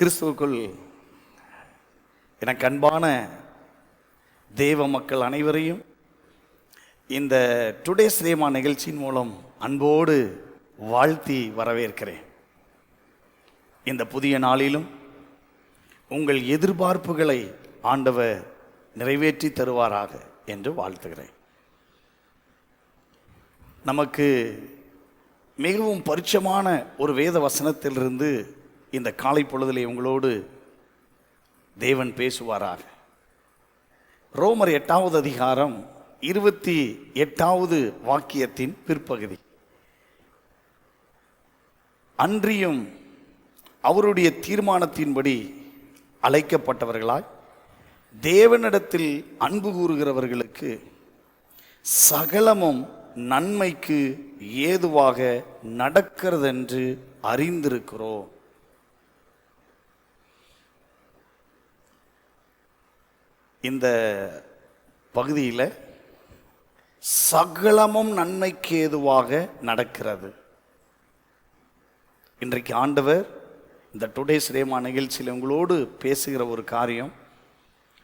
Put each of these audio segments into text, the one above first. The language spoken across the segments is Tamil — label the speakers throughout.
Speaker 1: கிறிஸ்துவுக்குள் எனக்கு அன்பான தேவ மக்கள் அனைவரையும் இந்த டுடே சினிமா நிகழ்ச்சியின் மூலம் அன்போடு வாழ்த்தி வரவேற்கிறேன். இந்த புதிய நாளிலும் உங்கள் எதிர்பார்ப்புகளை ஆண்டவர் நிறைவேற்றி தருவாராக என்று வாழ்த்துகிறேன். நமக்கு மிகவும் பரிச்சமான ஒரு வேத வசனத்திலிருந்து இந்த காலை பொழுதிலே உங்களோடு தேவன் பேசுவாராக. ரோமர் எட்டாவது அதிகாரம் இருபத்தி எட்டாவது வாக்கியத்தின் பிற்பகுதி. அன்றியும் அவருடைய தீர்மானத்தின்படி அழைக்கப்பட்டவர்களாய் தேவனிடத்தில் அன்பு கூறுகிறவர்களுக்கு சகலமும் நன்மைக்கு ஏதுவாக நடக்கிறதென்று அறிந்திருக்கிறோம். இந்த பகுதியில் சகலமும் நன்மைக்கு ஏதுவாக நடக்கிறது. இன்றைக்கு ஆண்டவர் இந்த டுடேஸ் ரேமா நிகழ்ச்சியில் உங்களோடு பேசுகிற ஒரு காரியம்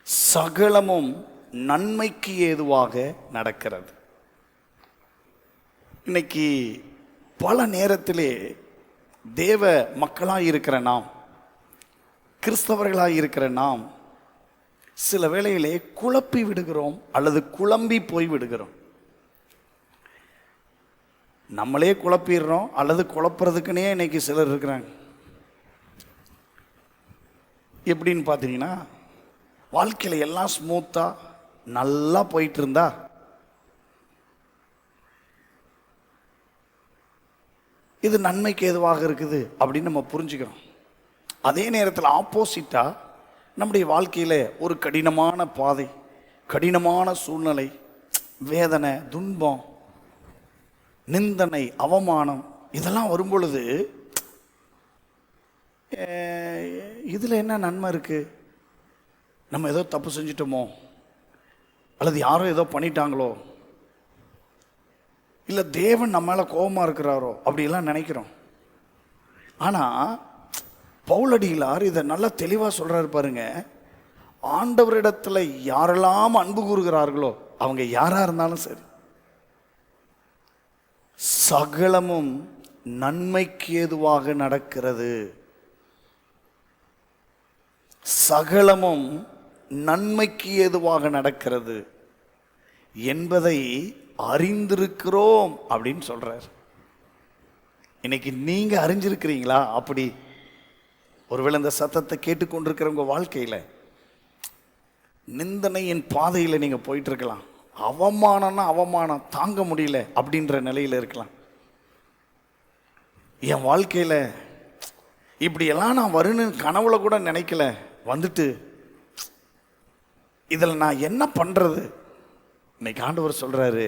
Speaker 1: சகலமும் நன்மைக்கு ஏதுவாக நடக்கிறது. இன்னைக்கு பல நேரத்திலே தேவ மக்களாக இருக்கிற நாம் கிறிஸ்தவர்களாக இருக்கிற நாம் சில வேளையிலே குழப்பி விடுகிறோம் அல்லது குழம்பி போய் விடுகிறோம். நம்மளே குழப்பிடுறோம் அல்லது குழப்புறதுக்குனே இன்னைக்கு சிலர் இருக்கிறாங்க. எப்படின்னு பார்த்தீங்கன்னா வாழ்க்கையில் எல்லாம் ஸ்மூத்தாக நல்லா போயிட்டு இருந்தா இது நன்மைக்கு எதுவாக இருக்குது அப்படின்னு நம்ம புரிஞ்சுக்கிறோம். அதே நேரத்தில் ஆப்போசிட்டாக நம்முடைய வாழ்க்கையில் ஒரு கடினமான பாதை கடினமான சூழ்நிலை வேதனை துன்பம் நிந்தனை அவமானம் இதெல்லாம் வரும்பொழுது இதில் என்ன நன்மை இருக்குது நம்ம ஏதோ தப்பு செஞ்சிட்டோமோ? அல்லது யாரோ ஏதோ பண்ணிட்டாங்களோ? இல்லை தேவன் நம்ம மேலே கோபமாக இருக்கிறாரோ? அப்படிலாம் நினைக்கிறோம். ஆனால் பவுலடிகளார் இதை நல்லா தெளிவாக சொல்கிறாரு பாருங்க. ஆண்டவரிடத்தில் யாரெல்லாம் அன்பு கூறுகிறார்களோ அவங்க யாராக இருந்தாலும் சரி. சகலமும் நன்மைக்கு ஏதுவாக நடக்கிறது. சகலமும் நன்மைக்கு ஏதுவாக நடக்கிறது என்பதை அறிந்திருக்கிறோம் அப்படின்னு சொல்கிறார் இன்னைக்கு நீங்கள் அறிஞ்சிருக்கிறீங்களா? அப்படி ஒருவேளை இந்த சத்தத்தை கேட்டுக்கொண்டிருக்கிறவங்க வாழ்க்கையில் நிந்தனையின் பாதையில் நீங்கள் போயிட்டுருக்கலாம். அவமானம்னா அவமானம் தாங்க முடியல அப்படின்ற நிலையில் இருக்கலாம். என் வாழ்க்கையில் இப்படியெல்லாம் நான் வருன்னு கனவுல கூட நினைக்கல. வந்துட்டு இதில் நான் என்ன பண்ணுறது இன்னைக்கு ஆண்டவர் சொல்கிறாரு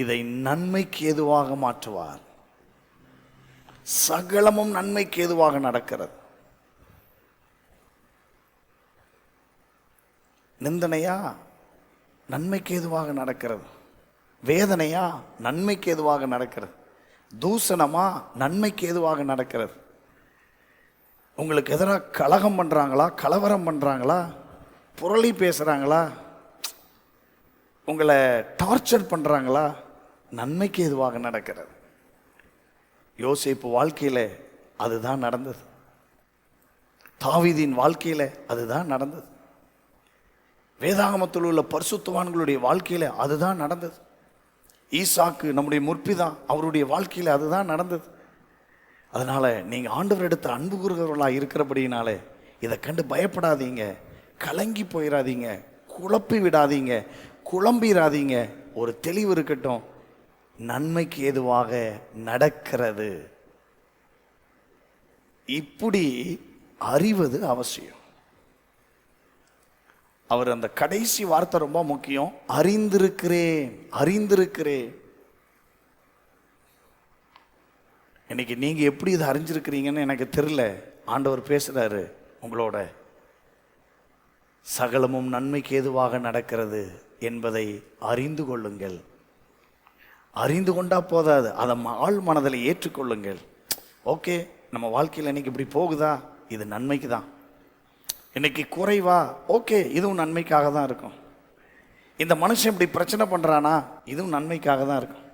Speaker 1: இதை நன்மைக்கு எதுவாக மாற்றுவார். சகலமும் நன்மைக்கு ஏதுவாக நடக்கிறது. நிந்தனையா? நன்மைக்கு ஏதுவாக நடக்கிறது. வேதனையா? நன்மைக்கு ஏதுவாக நடக்கிறது. தூசணமா நன்மைக்கு ஏதுவாக நடக்கிறது. உங்களுக்கு எதிராக கலகம் பண்ணுறாங்களா கலவரம் பண்ணுறாங்களா புரளி பேசுகிறாங்களா உங்களை டார்ச்சர் பண்ணுறாங்களா நன்மைக்கு எதுவாக நடக்கிறது. யோசிப்பு வாழ்க்கையில் அதுதான் நடந்தது. தாவிதின் வாழ்க்கையில் அதுதான் நடந்தது. வேதாகமத்தில் உள்ள பரிசுத்துவான்களுடைய வாழ்க்கையில் அதுதான் நடந்தது. ஈசாக்கு நம்முடைய முற்பிதான் அவருடைய வாழ்க்கையில் அதுதான் நடந்தது. அதனால் நீங்கள் ஆண்டவர் எடுத்த அன்பு கூறுகிறவர்களாக இருக்கிறபடினாலே இதை கண்டு பயப்படாதீங்க கலங்கி போயிடாதீங்க குழப்பி விடாதீங்க குழம்பிடாதீங்க ஒரு தெளிவு இருக்கட்டும் நன்மைக்கு ஏதுவாக நடக்கிறது. இப்படி அறிவது அவசியம். அவர் அந்த கடைசி வார்த்தை ரொம்ப முக்கியம். அறிந்திருக்கிறேன் அறிந்திருக்கிறேன். இன்னைக்கு நீங்க எப்படி இதை அறிஞ்சிருக்கிறீங்கன்னு எனக்கு தெரியல. ஆண்டவர் பேசுறாரு உங்களோட. சகலமும் நன்மைக்கு ஏதுவாக நடக்கிறது என்பதை அறிந்து கொள்ளுங்கள். அறிந்து கொண்டா போதாது. அதை ஆள் ஆழ் மனதில் ஏற்றுக்கொள்ளுங்கள். ஓகே நம்ம வாழ்க்கையில் இன்றைக்கி இப்படி போகுதா? இது நன்மைக்கு தான் இன்றைக்கி குறைவா? ஓகே இதுவும் நன்மைக்காக தான் இருக்கும். இந்த மனுஷன் இப்படி பிரச்சனை பண்ணுறானா இதுவும் நன்மைக்காக தான் இருக்கும்.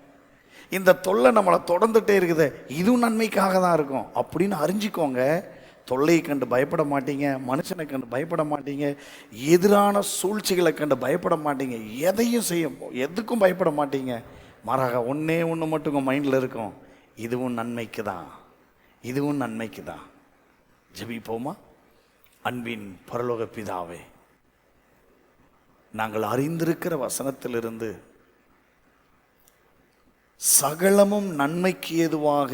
Speaker 1: இந்த தொல்லை நம்மளை தொடர்ந்துகிட்டே இருக்குது. இதுவும் நன்மைக்காக தான் இருக்கும். அப்படின்னு அறிஞ்சிக்கோங்க. தொல்லையை கண்டு பயப்பட மாட்டீங்க. மனுஷனை கண்டு பயப்பட மாட்டீங்க. எதிரான சூழ்ச்சிகளை கண்டு பயப்பட மாட்டீங்க. எதையும் செய்ய எதுக்கும் பயப்பட மாட்டீங்க. மாறாக ஒன்றே ஒன்று மட்டும் உங்கள் மைண்டில் இருக்கும். இதுவும் நன்மைக்கு தான் இதுவும் நன்மைக்கு தான் ஜபிப்போமா? அன்பின் பரலோக பிதாவே நாங்கள் அறிந்திருக்கிற வசனத்திலிருந்து சகலமும் நன்மைக்கு ஏதுவாக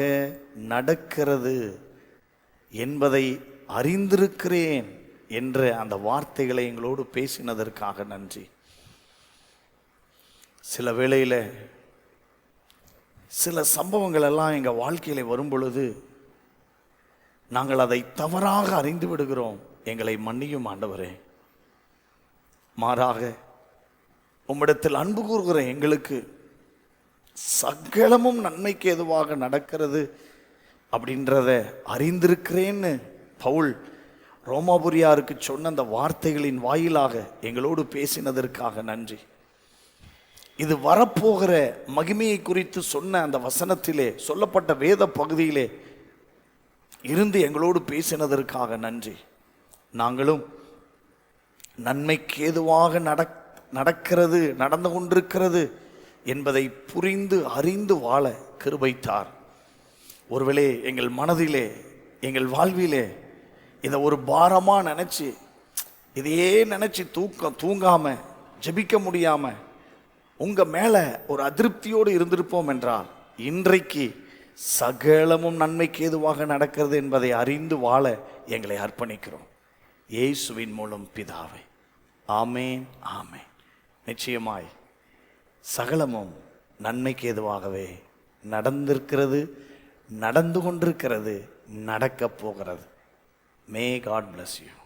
Speaker 1: நடக்கிறது என்பதை அறிந்திருக்கிறேன் என்ற அந்த வார்த்தைகளை எங்களோடு பேசினதற்காக நன்றி. சில வேளையில் சில சம்பவங்கள் எல்லாம் எங்கள் வாழ்க்கையில் வரும் பொழுது நாங்கள் அதை தவறாக அறிந்து விடுகிறோம். எங்களை மன்னியும் ஆண்டவரே. மாறாக உம்மிடத்தில் அன்பு கூறுகிற எங்களுக்கு சகலமும் நன்மைக்கு எதுவாக நடக்கிறது அப்படின்றத அறிந்திருக்கிறேன்னு பவுல் ரோமாபுரியாருக்கு சொன்ன அந்த வார்த்தைகளின் வாயிலாக எங்களோடு பேசினதற்காக நன்றி. இது வரப்போகிற மகிமையை குறித்து சொன்ன அந்த வசனத்திலே சொல்லப்பட்ட வேத பகுதியிலே இருந்து எங்களோடு பேசினதற்காக நன்றி. நாங்களும் நன்மைக்கு ஏதுவாக நடக் நடக்கிறது நடந்து கொண்டிருக்கிறது என்பதை புரிந்து அறிந்து வாழ கிருபைத்தார். ஒருவேளை எங்கள் மனதிலே எங்கள் வாழ்விலே இதை ஒரு பாரமாக நினச்சி இதையே நினச்சி தூக்கம் தூங்காமல் ஜெபிக்க முடியாமல் உங்கள் மேலே ஒரு அதிருப்தியோடு இருந்திருப்போம் என்றால் இன்றைக்கு சகலமும் நன்மைக்கு ஏதுவாக நடக்கிறது என்பதை அறிந்து வாழ எங்களை அர்ப்பணிக்கிறோம். இயேசுவின் மூலம் பிதாவை. ஆமேன் ஆமேன். நிச்சயமாய் சகலமும் நன்மைக்கு ஏதுவாகவே நடந்திருக்கிறது நடந்து கொண்டிருக்கிறது நடக்கப் போகிறது. May God bless you